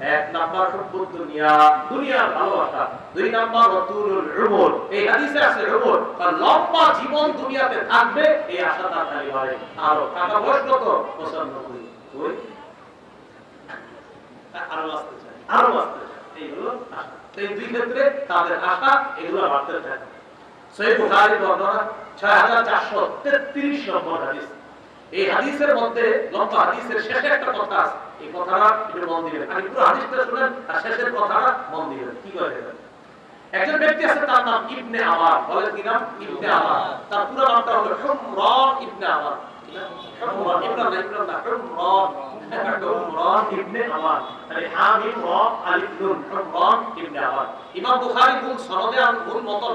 এক নাম্বার হুব্বুদ দুনিয়া, দুনিয়ার ভালোবাসা। দুই নাম্বার এই হাদিসে আছে তার লম্বা জীবন দুনিয়াতে থাকবে, এই আশা তার টাকা পঁচানব্বই। ওই আরও বাঁচতে চায়। আরও বাঁচতে চায়। এইগুলো আশা। এই দুই ক্ষেত্রে তাদের আশা, এগুলো বাড়তে থাকে সহিহ বুখারী বর্ণনা 6433 নম্বর হাদিস। এই হাদিসের মধ্যে লম্বা হাদিসের শেষে একটা কথা আছে, এই কথাটা একটু মন দিবেন। আমি পুরো হাদিসটা শুনেন আর শেষের কথাটা মন দিবেন। কি করে একজন ব্যক্তি আছে, তার নাম ইবনে আমার বলেন কি নাম? ইবনে আমার তার পুরো নামটা হলো হুমরান ইবনে আমার ইমাম বুখারী মূল সনদে মূল মতন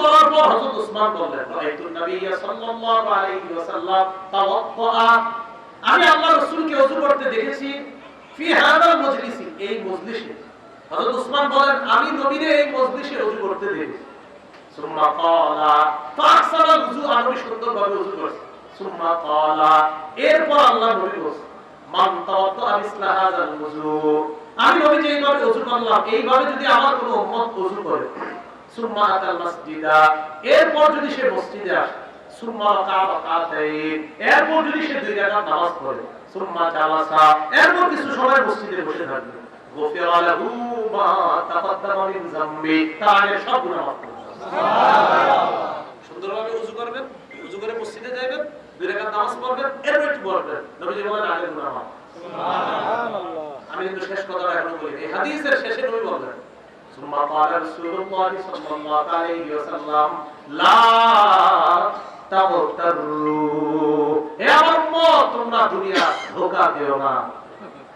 করার পর হযরত বললেন সাল্লাল্লাহু আলাইহি ওয়াসাল্লাম তাওয়াদ্দা আমি রাসূলকে করতে দেখেছি, ফি হাদাল মজলিসি, এই মজলিসে। হযরত বলেন, আমি নবীরে এই মজলিসে করতে দেখেছি। সুম্মা ক্বালা নবী সুন্দরভাবে করেছে। সুম্মা ক্বালা, এরপর আল্লাহ নবী বলেন মান হাযাল ওযু আমি নবী করলাম, এইভাবে যদি আমার কোনো উম্মত করে। সুম্মা আতাল মাসজিদা। এরপর যদি সে মসজিদে আসে সুম্মা রাকা রাকাতাইন এরপর যদি সে দুই রাকাত নামাজ পড়ে সুম্মা জালাসা। এরপর কিছু সময় মসজিদে বসে থাকবে। গফিরা লাহু মা তাকাদ্দামা মিন যামবি। তাহলে সব গুনাহ মাফ করে সুন্দরভাবে ওযু করবেন ওযু করে মসজিদে যাবেন দুই রাকাত নামাজ পড়বেন এরপর একটু পড়বেন। নবীজি বলেন আগে গুনাহ মাফ আমি কিন্তু শেষ কথাটা এখনও বলি এই হাদিসের শেষে নবী বলেন ثم قال رسول الله صلى الله عليه وسلم لا تغتروا হে আমার উম্মত তোমরা দুনিয়া ধোঁকা দিও না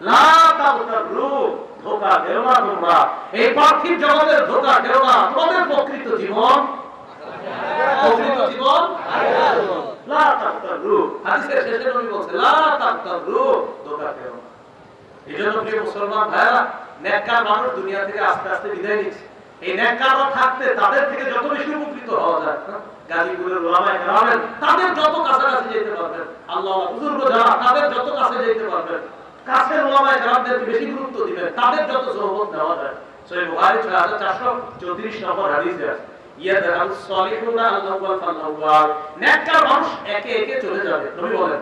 লা তাগতারু ধোঁকা দিও না তোমরা এই পার্থিব জগতের ধোঁকা দিও না তোমাদের প্রকৃত জীবন প্রকৃত জীবন লা তাগতারু হাদিসের শেষে নবী বলছে লা তাগতারু ধোঁকা দিও না এই জন্য প্রিয় মুসলমান ভাইরা নেককার মানুষ দুনিয়া থেকে আস্তে আস্তে বিদায় নিচ্ছে এই নেককাররা থাকতে তাদের থেকে যত বেশি উপকৃত হওয়া যায় হ্যাঁ? গাজীপুরের ওলামায়ে কেরামের তাদের যত কাছাকাছি যেতে পারবেন, আল্লাহ বুজুর্গ যারা, তাদের যত কাছে যেতে পারবেন, কাছের ওলামায়ে কেরামদেরকে বেশি গুরুত্ব দিবেন, তাদের যত সহবত দেওয়া যায়। সহিহ বুখারী 6434 নম্বর হাদিসে আছে ইয়াদহাবু সালিহুনা আল-আউয়াল নেককার মানুষ একে একে চলে যাবে, নবী বলেন।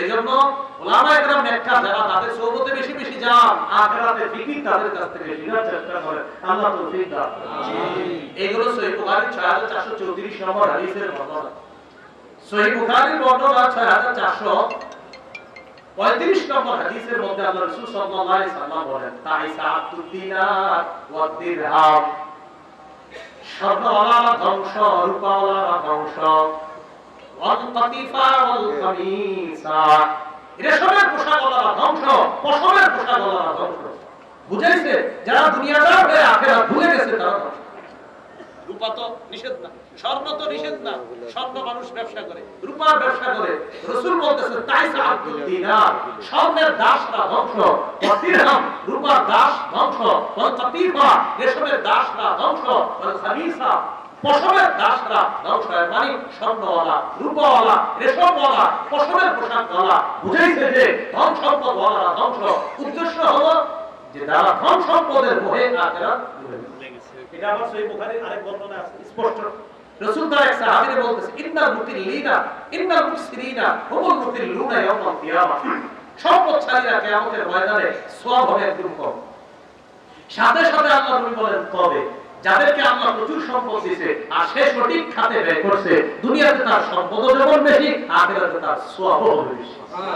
এই জন্য ওলামা একরাম নেককা যারা তাদের সৌবতে বেশি বেশি যান আখেরাতে ফিকির তাদের কাছ থেকে শিখার চেষ্টা করেন আল্লাহ তৌফিক দান এগুলো সহিহ বুখারী 6434 নম্বর হাদিসের বর্ণনা। সহিহ বুখারীর বর্ণনা 6435 নম্বর হাদিসের মধ্যে আল্লাহ রাসূল সাল্লাল্লাহু আলাইহি সাল্লাম বলেন তাইসা দিনার ওয়া দিরহাম স্বর্ণওয়ালা ধ্বংস রূপাওয়ালা ধ্বংস। রূপা ব্যবসা করে, রূপার ব্যবসা করে। রসুল বলতেছে তাই দিনার স্বর্ণের দাসরা ধ্বংস। দাস, ধ্বংস। রেশমের পশমের দাসরা ধ্বংস হয় মানে স্বর্ণওয়ালা রূপওয়ালা রেশমওয়ালা পশমের পোশাকওয়ালা। বুঝাইছে যে ধন সম্পদওয়ালারা ধ্বংস। উদ্দেশ্য যে তারা ধন সম্পদের মোহে আখেরাত এটা আবার বুখারীর আরেক বর্ণনা আছে স্পষ্ট। রাসূল তার এক সাহাবীকে বলতেছে ইন্নাল মুতিল্লিনা ইন্নাল মুসরিনা হুমুল মুতিল্লুনা ইয়াউমাল কিয়ামাহ সম্পদশালীরা কিয়ামতের ময়দানে সওয়াব হবে একদম কম সাথে সাথে আল্লাহ নবী বলেন তবে যাদেরকে আল্লাহ প্রচুর সম্পদ দিয়েছে আর সে সঠিক খাতে ব্যয় করছে দুনিয়াতে তার সম্পদ যেমন বেশি আখেরাতে তার সোয়াব হবে বেশি। আমরা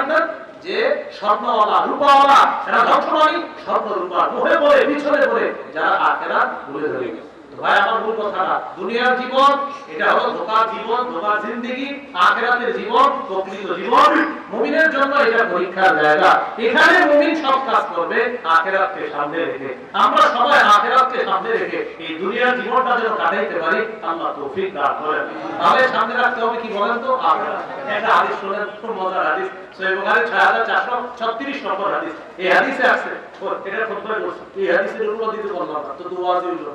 আপনার? যে স্বর্ণওয়ালা রূপাওয়ালা এরা ধ্বংসমানি স্বর্ণ রূপা মোহে বলে পিছনে বলে যারা আখেরা ভুলে ধরে তো ভাই, আমার মূল কথা না দুনিয়ার জীবন, এটা হলো ধোকার জীবন, ধোকার জিন্দেগি, আখেরাতের জীবন, প্রকৃত জীবন। মুমিনের জন্য এটা পরীক্ষার জায়গা। এখানে মুমিন সব কাজ করবে, আখেরাতকে সামনে রেখে। আমরা সবাই আখেরাতকে সামনে রেখে এই দুনিয়ার জীবনটা যেন কাটাইতে পারি, আল্লাহ তৌফিক দান করেন। তাহলে সামনে রাখতে হবে কি বলেন তো? আখেরাত। একটা হাদিস শুনেন, খুব মজার হাদিস। সহিহ বুখারী 6436 নম্বর হাদিস। এই হাদিসে আছে, এটা খুতবায় এই হাদিসের উপর দিতে বললাম তো দুয়াজি হলো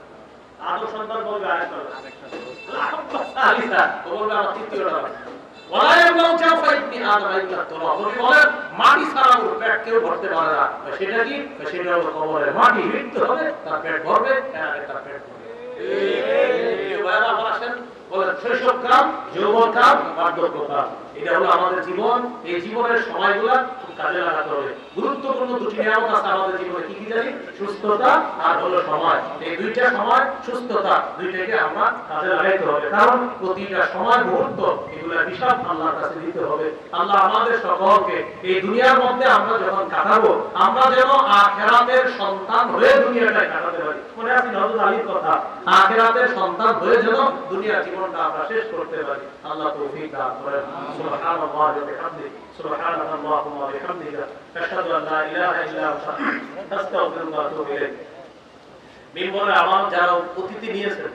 আদম সন্তান বলবে আরেকটা সালিসা বলবে আমার তৃতীয়টা আছে। ওয়ালা ইয়াবলাউ জাওফা ইবনি আদম ইল্লা তুরাব। নবী বলেন, মাটি ছাড়া ওর পেট কেউ ভরতে পারে না। সেটা কি? সেটা হলো কবরের মাটি। মৃত্যু হবে তার পেট ভরবে তার পেট ভরবে। আসেন, বার্ধক্যকাল এটা হলো আমাদের জীবন। এই জীবনের সময়গুলা খুব কাজে লাগাতে হবে। গুরুত্বপূর্ণ দুটি নিয়ামত আছে আমাদের জীবনে। কি কি জানি? সুস্থতা আর হলো সময়। এই দুইটা সময়, সুস্থতা, দুইটাকে আমরা কাজে লাগাইতে হবে। কারণ প্রতিটা সময়, মুহূর্ত, এগুলা আল্লাহর কাছে দিতে হবে। আল্লাহ আমাদের সকলকে এই দুনিয়ার মধ্যে আমরা যখন কাটাবো, আমরা যেন আখেরাতের সন্তান হয়ে দুনিয়াটায় কাটাতে পারি। মনে আছে নজরুল আলীর কথা? আখেরাতের সন্তান হয়ে যেন জীবনটা আমরা শেষ করতে পারি। আল্লাহ তৌফিক দান করেন। ওয়া বিহামদিহি সুবহানাল্লাহুম্মা ওয়া বিহামদিহি, আশহাদু আন লা ইলাহা ইল্লা আনতা আস্তাগফিরুকা ওয়া আতুবু ইলাইক। মিম্বরে আমার যারা অতিথি নিয়েছেন,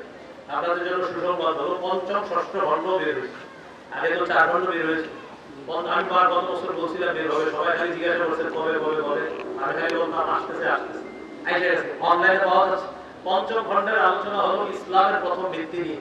আপনাদের জন্য সুসংবাদ হলো পঞ্চম ষষ্ঠ খণ্ড বের হয়েছে। আগে তো চার খণ্ড বের হয়েছে। আমি বার গত বছর বলছিলাম বের হবে, সবাই খালি জিজ্ঞাসা করছে কবে কবে কবে। আমি খালি বলতাম আসতেছে আসতেছে। অনলাইনে পাওয়া যাচ্ছে। পঞ্চম খণ্ডের আলোচনা হলো ইসলামের প্রথম ভিত্তি নিয়ে।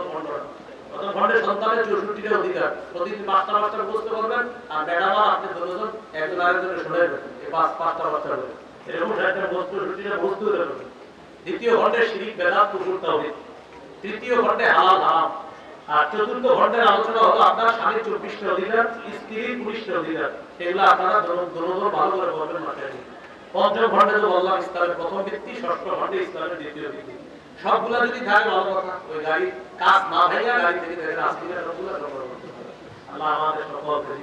খণ্ড প্রথম খণ্ডে সন্তানের চৌষট্টিটা অধিকার। প্রতিদিন পাঁচটা পাঁচটা মুখস্থ করবেন, আর ম্যাডাম আপনি দুজন একজন আরেকজনের শুনে এই পাঁচ পাঁচটা পাঁচটা করে এরকম একটা মুখস্থ, চৌষট্টিটা মুখস্থ করে দ্বিতীয় খণ্ডে শিরিক, বেদাত, কুফর, তাওহীদ। তৃতীয় খণ্ডে হালাল, হারাম। আর চতুর্থ খণ্ডের আলোচনা হলো আপনার স্বামীর চব্বিশটা অধিকার স্ত্রীর উনিশটা অধিকার। এগুলো আপনারা দোনো ভালো করে বলবেন নিয়ে। পঞ্চম খণ্ডে তো বললাম ইসলামের প্রথম ভিত্তি, ষষ্ঠ খণ্ডে ইসলামের দ্বিতীয় ভিত্তি। সবগুলা যদি যায় ভালো কথা ওই গাড়ি কাজ না ভাইয়া গাড়ি থেকে সবগুলা। আল্লাহ আমাদের সকলকে